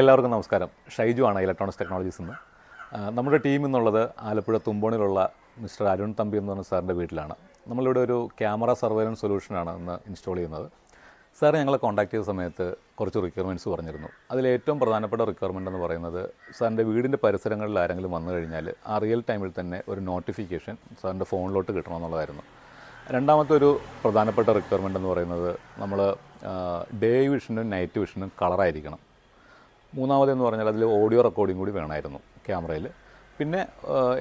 എല്ലാവർക്കും നമസ്കാരം. ഷൈജു ആണ് ഇലക്ട്രോണിക്സ് ടെക്നോളജീസ് നിന്ന് ആ, നമ്മുടെ ടീം എന്നുള്ളത് ആലപ്പുഴ തുമ്പോണിലുള്ള മിസ്റ്റർ അരുൺ തമ്പി എന്ന് പറഞ്ഞ സാറിന്റെ വീട്ടിലാണ്. നമ്മളിവിടെ ഒരു ക്യാമറ സർവൈലൻസ് സൊല്യൂഷനാണ് ഇന്ന് ഇൻസ്റ്റാൾ ചെയ്യുന്നത്. സാർ ഞങ്ങളെ കോൺടാക്ട് ചെയ്ത സമയത്ത് കുറച്ച് റിക്വയർമെന്റ്സ് പറഞ്ഞിരുന്നു. അതിൽ ഏറ്റവും പ്രധാനപ്പെട്ട റിക്വയർമെന്റ് എന്ന് പറയുന്നത് സാറിന്റെ വീടിന്റെ പരിസരങ്ങളിൽ ആരെങ്കിലും വന്നു കഴിഞ്ഞാൽ ആ റിയൽ ടൈമിൽ തന്നെ ഒരു നോട്ടിഫിക്കേഷൻ സാറിന്റെ ഫോണിലോട്ട് കിട്ടണമെന്നുള്ളതായിരുന്നു രണ്ടാമത്തെ ഒരു പ്രധാനപ്പെട്ട റിക്വയർമെന്റ് എന്ന് പറയുന്നത് നമ്മൾ ഡേ വിഷനും നൈറ്റ് വിഷനും കളറായിരിക്കണം മൂന്നാമതെന്ന് പറഞ്ഞാൽ അതിൽ ഓഡിയോ റെക്കോർഡിംഗ് കൂടി വേണമായിരുന്നു ക്യാമറയിൽ. പിന്നെ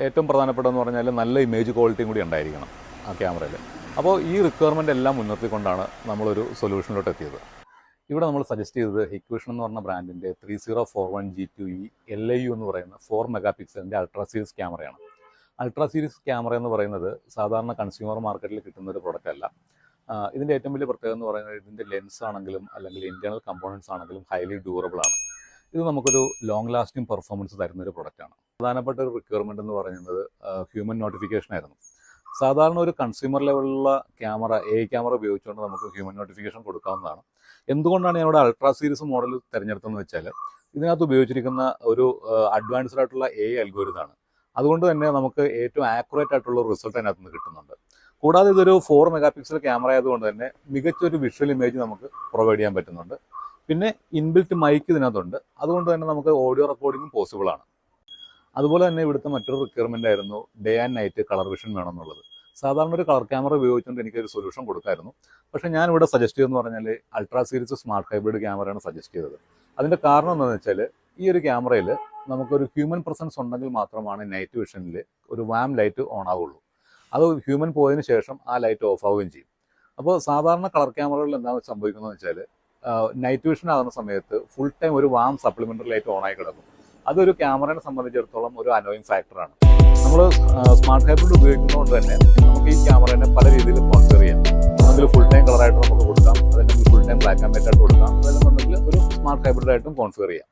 ഏറ്റവും പ്രധാനപ്പെട്ടതെന്ന് പറഞ്ഞാൽ നല്ല ഇമേജ് ക്വാളിറ്റിയും കൂടി ഉണ്ടായിരിക്കണം ആ ക്യാമറയിൽ. അപ്പോൾ ഈ റിക്വയർമെന്റ് എല്ലാം മുൻനിർത്തിക്കൊണ്ടാണ് നമ്മളൊരു സൊല്യൂഷനിലോട്ട് എത്തിയത്. ഇവിടെ നമ്മൾ സജസ്റ്റ് ചെയ്തത് ഹിക്വിഷൻ എന്ന് പറഞ്ഞ ബ്രാൻഡിന്റെ three zero four one G two E L I U എന്ന് പറയുന്ന ഫോർ മെഗാ പിക്സലിന്റെ അൾട്രാ സീരീസ് ക്യാമറയാണ്. അൾട്രാ സീരീസ് ക്യാമറ എന്ന് പറയുന്നത് സാധാരണ കൺസ്യൂമർ മാർക്കറ്റിൽ കിട്ടുന്ന ഒരു പ്രോഡക്റ്റ് അല്ല. ഇതിന്റെ ഏറ്റവും വലിയ പ്രത്യേകത എന്ന് പറയുന്നത് ഇതിന്റെ ലെൻസ് ആണെങ്കിലും അല്ലെങ്കിൽ ഇന്റേണൽ കമ്പോണൻസ് ആണെങ്കിലും ഹൈലി ഡ്യൂറബിൾ ആണ്. ഇത് നമുക്കൊരു ലോങ് ലാസ്റ്റിംഗ് പെർഫോമൻസ് തരുന്ന ഒരു പ്രൊഡക്റ്റാണ് പ്രധാനപ്പെട്ട ഒരു റിക്വയർമെന്റ് എന്ന് പറയുന്നത് ഹ്യൂമൻ നോട്ടിഫിക്കേഷൻ ആയിരുന്നു. സാധാരണ ഒരു കൺസ്യൂമർ ലെവലിലുള്ള ക്യാമറ എ ക്യാമറ ഉപയോഗിച്ചുകൊണ്ട് നമുക്ക് ഹ്യൂമൻ നോട്ടിഫിക്കേഷൻ കൊടുക്കാവുന്നതാണ്. എന്തുകൊണ്ടാണ് ഞാൻ ഇവിടെ അൾട്രാ സീരീസ് മോഡൽ തിരഞ്ഞെടുത്തതെന്ന് വെച്ചാൽ ഇതിനകത്ത് ഉപയോഗിച്ചിരിക്കുന്ന ഒരു അഡ്വാൻസ്ഡ് ആയിട്ടുള്ള എ അൽഗോരിതാണ് അതുകൊണ്ട് തന്നെ നമുക്ക് ഏറ്റവും ആക്യുറേറ്റ് ആയിട്ടുള്ള റിസൾട്ട് അതിനകത്ത് നിന്ന് കിട്ടുന്നുണ്ട്. കൂടാതെ ഇതൊരു ഫോർ മെഗാ പിക്സൽ ക്യാമറ ആയതുകൊണ്ട് തന്നെ മികച്ചൊരു വിഷ്വൽ ഇമേജ് നമുക്ക് പ്രൊവൈഡ് ചെയ്യാൻ പറ്റുന്നുണ്ട്. പിന്നെ ഇൻബിൽറ്റ് മൈക്ക് ഇതിനകത്തുണ്ട്. അതുകൊണ്ട് തന്നെ നമുക്ക് ഓഡിയോ റെക്കോർഡിങ്ങും പോസിബിൾ ആണ്. അതുപോലെ തന്നെ ഇവിടുത്തെ മറ്റൊരു റിക്വയർമെന്റ് ആയിരുന്നു day and night colour vision വേണം എന്നുള്ളത് സാധാരണ ഒരു കളർ ക്യാമറ ഉപയോഗിച്ചുകൊണ്ട് എനിക്കൊരു സൊല്യൂഷൻ കൊടുക്കായിരുന്നു. പക്ഷെ ഞാൻ ഇവിടെ സജസ്റ്റ് ചെയ്തെന്ന് പറഞ്ഞാൽ അൾട്രാ സീരീസ് സ്മാർട്ട് ഹൈബ്രിഡ് ക്യാമറയാണ് സജസ്റ്റ് ചെയ്തത്. അതിന്റെ കാരണം എന്താണെന്ന് വെച്ചാൽ ഈ ഒരു ക്യാമറയിൽ നമുക്കൊരു ഹ്യൂമൻ പ്രസൻസ് ഉണ്ടെങ്കിൽ മാത്രമാണ് നൈറ്റ് വിഷനിൽ ഒരു വാം ലൈറ്റ് ഓൺ ആവുള്ളൂ. അത് ഹ്യൂമൻ പോയതിന് ശേഷം ആ ലൈറ്റ് ഓഫ് ആവുകയും ചെയ്യും. അപ്പോൾ സാധാരണ കളർ ക്യാമറകളിൽ എന്താണ് സംഭവിക്കുന്നത് വെച്ചാൽ നൈറ്റ് വിഷൻ ആകുന്ന സമയത്ത് ഫുൾ ടൈം ഒരു വാം സപ്ലിമെന്ററി ലൈറ്റ് ഓൺ ആയി കിടക്കും. അതൊരു ക്യാമറയെ സംബന്ധിച്ചിടത്തോളം ഒരു അനോയിങ് ഫാക്ടറാണ് നമ്മൾ സ്മാർട്ട് ഹൈബ്രിഡ് ഉപയോഗിക്കുന്നതുകൊണ്ട് തന്നെ നമുക്ക് ഈ ക്യാമറേനെ പല രീതിയിൽ മോണിറ്റർ ചെയ്യാം. അതിൽ ഫുൾ ടൈം കളറായിട്ട് നമുക്ക് കൊടുക്കാം. അതല്ലെങ്കിൽ full time black and white ആയിട്ട് കൊടുക്കാം. അതെന്നുണ്ടെങ്കിൽ ഒരു സ്മാർട്ട് ഹൈബ്രിഡ് ആയിട്ടും കോൺഫിഗർ ചെയ്യാം.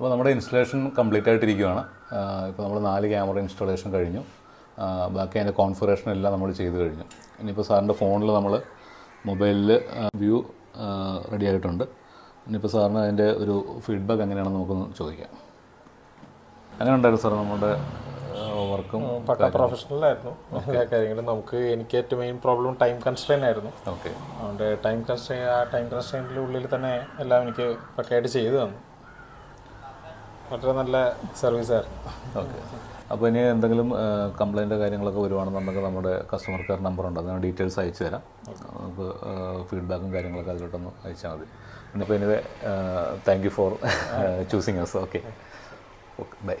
അപ്പോൾ നമ്മുടെ ഇൻസ്റ്റലേഷൻ കംപ്ലീറ്റ് ആയിട്ടിരിക്കുകയാണ് ഇപ്പോൾ നമ്മൾ നാല് ക്യാമറ ഇൻസ്റ്റാളേഷൻ കഴിഞ്ഞു. ബാക്കി അതിന്റെ കോൺഫിഗറേഷൻ എല്ലാം നമ്മൾ ചെയ്ത് കഴിഞ്ഞു. ഇനിയിപ്പോൾ സാറിന്റെ ഫോണിൽ നമ്മൾ മൊബൈലിൽ വ്യൂ റെഡി ആയിട്ടുണ്ട്. ഇനിയിപ്പോൾ സാറിന് അതിന്റെ ഒരു ഫീഡ്ബാക്ക് എങ്ങനെയാണെന്ന് നമുക്കൊന്ന് ചോദിക്കാം. അങ്ങനെ ഉണ്ടായിരുന്നു സാർ നമ്മുടെ വർക്കും പക്ക പ്രൊഫഷണൽ ആയിരുന്നു. എല്ലാ കാര്യങ്ങളും നമുക്ക് എനിക്ക് ഏറ്റവും മെയിൻ പ്രോബ്ലം ടൈം കൺസ്ട്രെയിൻ ആയിരുന്നു. ഓക്കെ അതുകൊണ്ട് ടൈം കൺസ്ട്രെയിൻ ആ ടൈം കൺസ്ട്രെയിന്റെ ഉള്ളിൽ തന്നെ എല്ലാം എനിക്ക് പക്കയായിട്ട് ചെയ്തു തന്നു. വളരെ നല്ല സർവീസ് ആയിരുന്നു. ഓക്കെ. അപ്പോൾ ഇനി എന്തെങ്കിലും കംപ്ലൈന്റ് കാര്യങ്ങളൊക്കെ വരുവാണെന്നുണ്ടെങ്കിൽ നമ്മുടെ കസ്റ്റമർ കെയർ നമ്പർ ഉണ്ട്. അതിന് ഡീറ്റെയിൽസ് അയച്ചു തരാം. നമുക്ക് ഫീഡ്ബാക്കും കാര്യങ്ങളൊക്കെ അതിലോട്ടൊന്ന് അയച്ചാൽ മതി. ഇനിയിപ്പോൾ ഇനി anyway thank you for choosing us okay. Okay bye